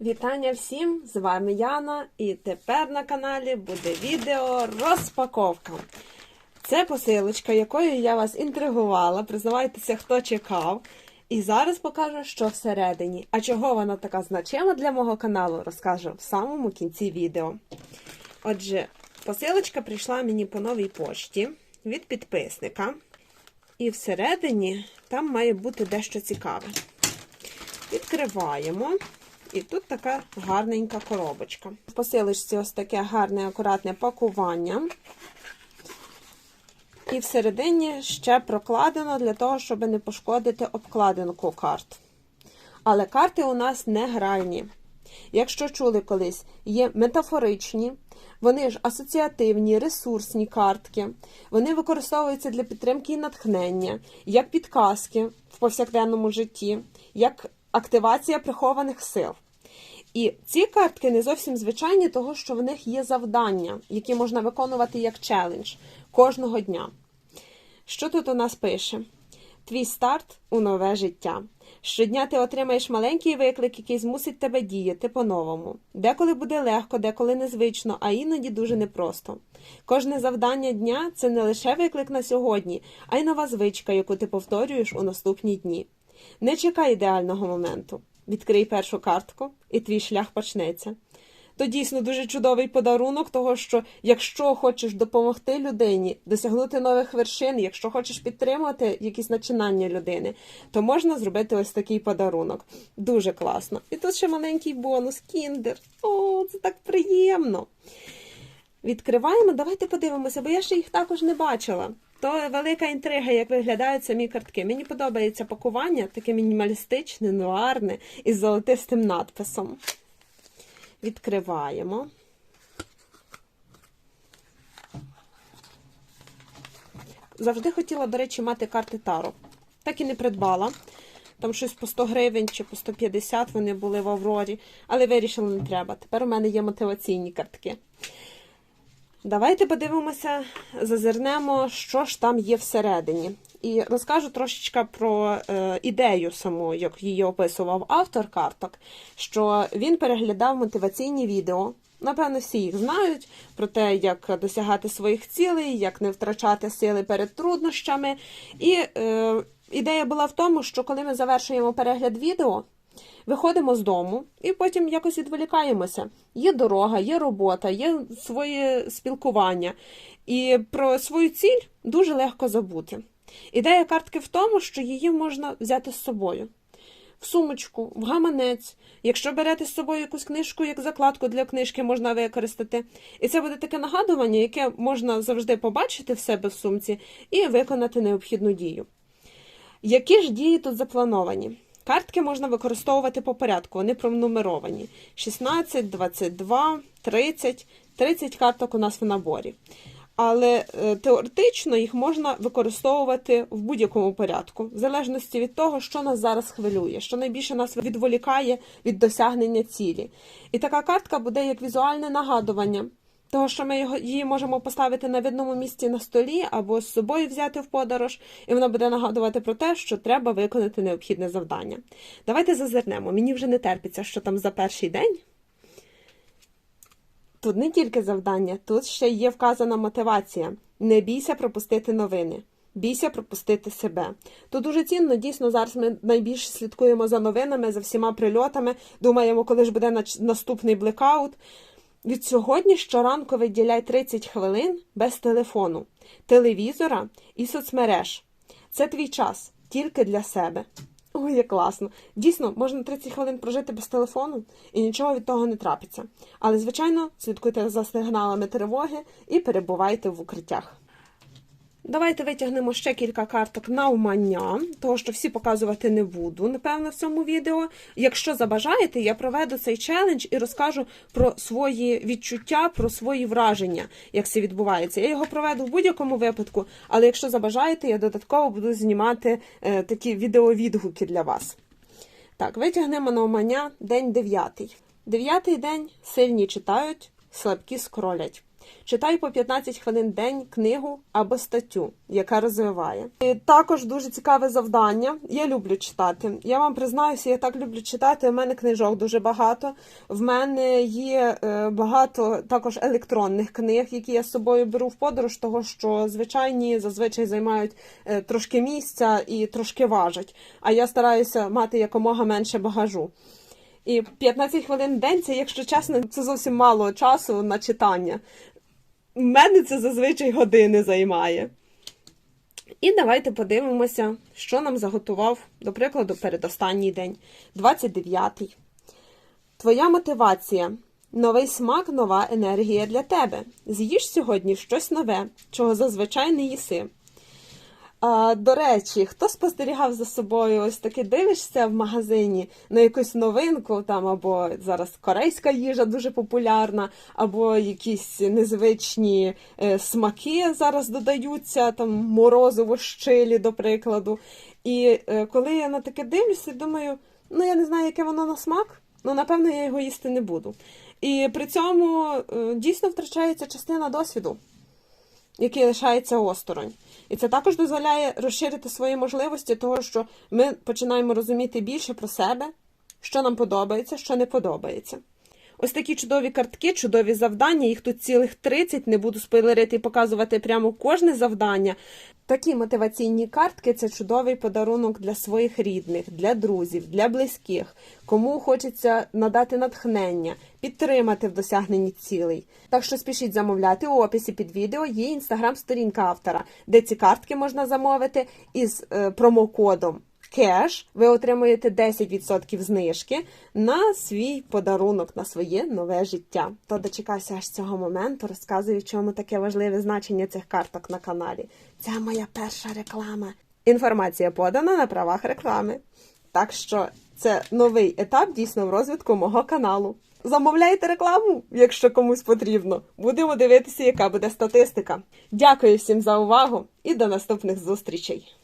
Вітання всім! З вами Яна, і тепер на каналі буде відео розпаковка. Це посилочка, якою я вас інтригувала. Признавайтеся, хто чекав. І зараз покажу, що всередині. А чого вона така значима для мого каналу, розкажу в самому кінці відео. Отже, посилочка прийшла мені по новій пошті від підписника. І всередині там має бути дещо цікаве. Відкриваємо. І тут така гарненька коробочка. В посилочці ось таке гарне, акуратне пакування. І всередині ще прокладено для того, щоб не пошкодити обкладинку карт. Але карти у нас не гральні. Якщо чули колись, є метафоричні, вони ж асоціативні, ресурсні картки. Вони використовуються для підтримки і натхнення, як підказки в повсякденному житті, як активація прихованих сил. І ці картки не зовсім звичайні, того що в них є завдання, які можна виконувати як челендж кожного дня. Що тут у нас пише? Твій старт у нове життя. Щодня ти отримаєш маленький виклик, який змусить тебе діяти по-новому. Деколи буде легко, деколи незвично, а іноді дуже непросто. Кожне завдання дня це не лише виклик на сьогодні, а й нова звичка, яку ти повторюєш у наступні дні. Не чекай ідеального моменту. Відкрий першу картку, і твій шлях почнеться. То дійсно дуже чудовий подарунок, того що якщо хочеш допомогти людині досягнути нових вершин, якщо хочеш підтримати якісь начинання людини, то можна зробити ось такий подарунок. Дуже класно. І тут ще маленький бонус кіндер. О, це так приємно. Відкриваємо, давайте подивимося, бо я ще їх також не бачила. То велика інтрига, як виглядають самі картки. Мені подобається пакування, таке мінімалістичне, нуарне із золотистим надписом. Відкриваємо. Завжди хотіла, до речі, мати карти Таро. Так і не придбала. Там щось по 100 гривень чи по 150 вони були в Аврорі, але вирішила, не треба. Тепер у мене є мотиваційні картки. Давайте подивимося, зазирнемо, що ж там є всередині. І розкажу трошечки про е, ідею саму, як її описував автор карток, що він переглядав мотиваційні відео. Напевно, всі їх знають про те, як досягати своїх цілей, як не втрачати сили перед труднощами. І е, ідея була в тому, що коли ми завершуємо перегляд відео, Виходимо з дому і потім якось відволікаємося. Є дорога, є робота, є своє спілкування. І про свою ціль дуже легко забути. Ідея картки в тому, що її можна взяти з собою. В сумочку, в гаманець. Якщо берете з собою якусь книжку, як закладку для книжки, можна використати. І це буде таке нагадування, яке можна завжди побачити в себе в сумці і виконати необхідну дію. Які ж дії тут заплановані? Картки можна використовувати по порядку, вони пронумеровані. 16, 22, 30, 30 карток у нас в наборі. Але е, теоретично їх можна використовувати в будь-якому порядку, в залежності від того, що нас зараз хвилює, що найбільше нас відволікає від досягнення цілі. І така картка буде як візуальне нагадування того, що ми його, її можемо поставити на видному місці на столі або з собою взяти в подорож, і вона буде нагадувати про те, що треба виконати необхідне завдання. Давайте зазирнемо. Мені вже не терпиться, що там за перший день. Тут не тільки завдання, тут ще є вказана мотивація. Не бійся пропустити новини. Бійся пропустити себе. Тут дуже цінно, дійсно, зараз ми найбільше слідкуємо за новинами, за всіма прильотами. Думаємо, коли ж буде наступний блекаут. Від сьогодні щоранку виділяй 30 хвилин без телефону, телевізора і соцмереж. Це твій час тільки для себе. Ой, як класно! Дійсно, можна 30 хвилин прожити без телефону і нічого від того не трапиться. Але, звичайно, слідкуйте за сигналами тривоги і перебувайте в укриттях. Давайте витягнемо ще кілька карток на умання, того що всі показувати не буду, напевно, в цьому відео. Якщо забажаєте, я проведу цей челендж і розкажу про свої відчуття, про свої враження, як це відбувається. Я його проведу в будь-якому випадку, але якщо забажаєте, я додатково буду знімати е, такі відеовідгуки для вас. Так, витягнемо на умання день дев'ятий. Дев'ятий день сильні читають, слабкі скролять. Читаю по 15 хвилин день книгу або статтю, яка розвиває. І також дуже цікаве завдання. Я люблю читати. Я вам признаюся, я так люблю читати. У мене книжок дуже багато. В мене є е, багато також електронних книг, які я з собою беру в подорож, того що звичайні зазвичай займають е, трошки місця і трошки важать. А я стараюся мати якомога менше багажу. І 15 хвилин в день це, якщо чесно, це зовсім мало часу на читання. У мене це зазвичай години займає. І давайте подивимося, що нам заготував, до прикладу, передостанній день, 29-й. Твоя мотивація. Новий смак, нова енергія для тебе. З'їж сьогодні щось нове, чого зазвичай не їси. А, до речі, хто спостерігав за собою, ось таки дивишся в магазині на якусь новинку, там або зараз корейська їжа дуже популярна, або якісь незвичні е, смаки зараз додаються, там морозиво з чилі, до прикладу. І е, коли я на таке дивлюся, думаю, ну я не знаю, яке воно на смак, ну напевно я його їсти не буду. І при цьому е, дійсно втрачається частина досвіду який лишається осторонь. І це також дозволяє розширити свої можливості, того що ми починаємо розуміти більше про себе, що нам подобається, що не подобається. Ось такі чудові картки, чудові завдання, їх тут цілих 30, не буду спойлерити і показувати прямо кожне завдання. Такі мотиваційні картки це чудовий подарунок для своїх рідних, для друзів, для близьких, кому хочеться надати натхнення, підтримати в досягненні цілей. Так що спішіть замовляти у описі під відео є інстаграм-сторінка автора, де ці картки можна замовити із е, промокодом кеш, ви отримуєте 10% знижки на свій подарунок, на своє нове життя. То дочекайся аж цього моменту, розказую, чому таке важливе значення цих карток на каналі. Це моя перша реклама. Інформація подана на правах реклами. Так що це новий етап дійсно в розвитку мого каналу. Замовляйте рекламу, якщо комусь потрібно. Будемо дивитися, яка буде статистика. Дякую всім за увагу і до наступних зустрічей!